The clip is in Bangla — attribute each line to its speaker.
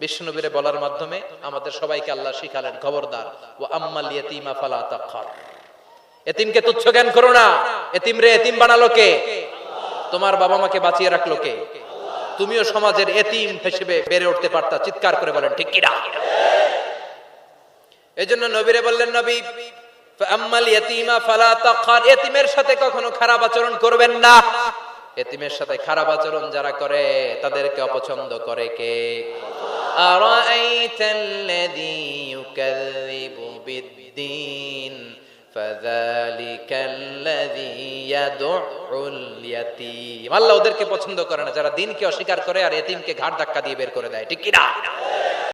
Speaker 1: বিষ্ণুবীরে বলার মাধ্যমে আমাদের সবাইকে আল্লাহ শিখালেন, খবরদার। ও আম্মাল ইয়াতীমা ফালা তাকহার এতিমকে তুচ্ছ জ্ঞান করো না। এতিম রে, এতিম বানালো কে? তোমার বাবা মাকে বাঁচিয়ে রাখল কে? তুমিও সমাজের এতিম হিসেবে বেড়ে উঠতে পারতা, চিৎকার করে বলেন, ঠিক কিনা? এই জন্য নবীরে বললেন, নবী আম্মাল ইয়াতীমা ফালা তাকহার এতিমের সাথে কখনো খারাপ আচরণ করবেন না। এতিমের সাথে খারাপ আচরণ যারা করে, তাদেরকে অপছন্দ করে কে? আল্লাহ ওদেরকে পছন্দ করে না, যারা দিনকে অস্বীকার করে আর এতিমকে ঘাট ধাক্কা দিয়ে বের করে দেয়, ঠিক কিনা?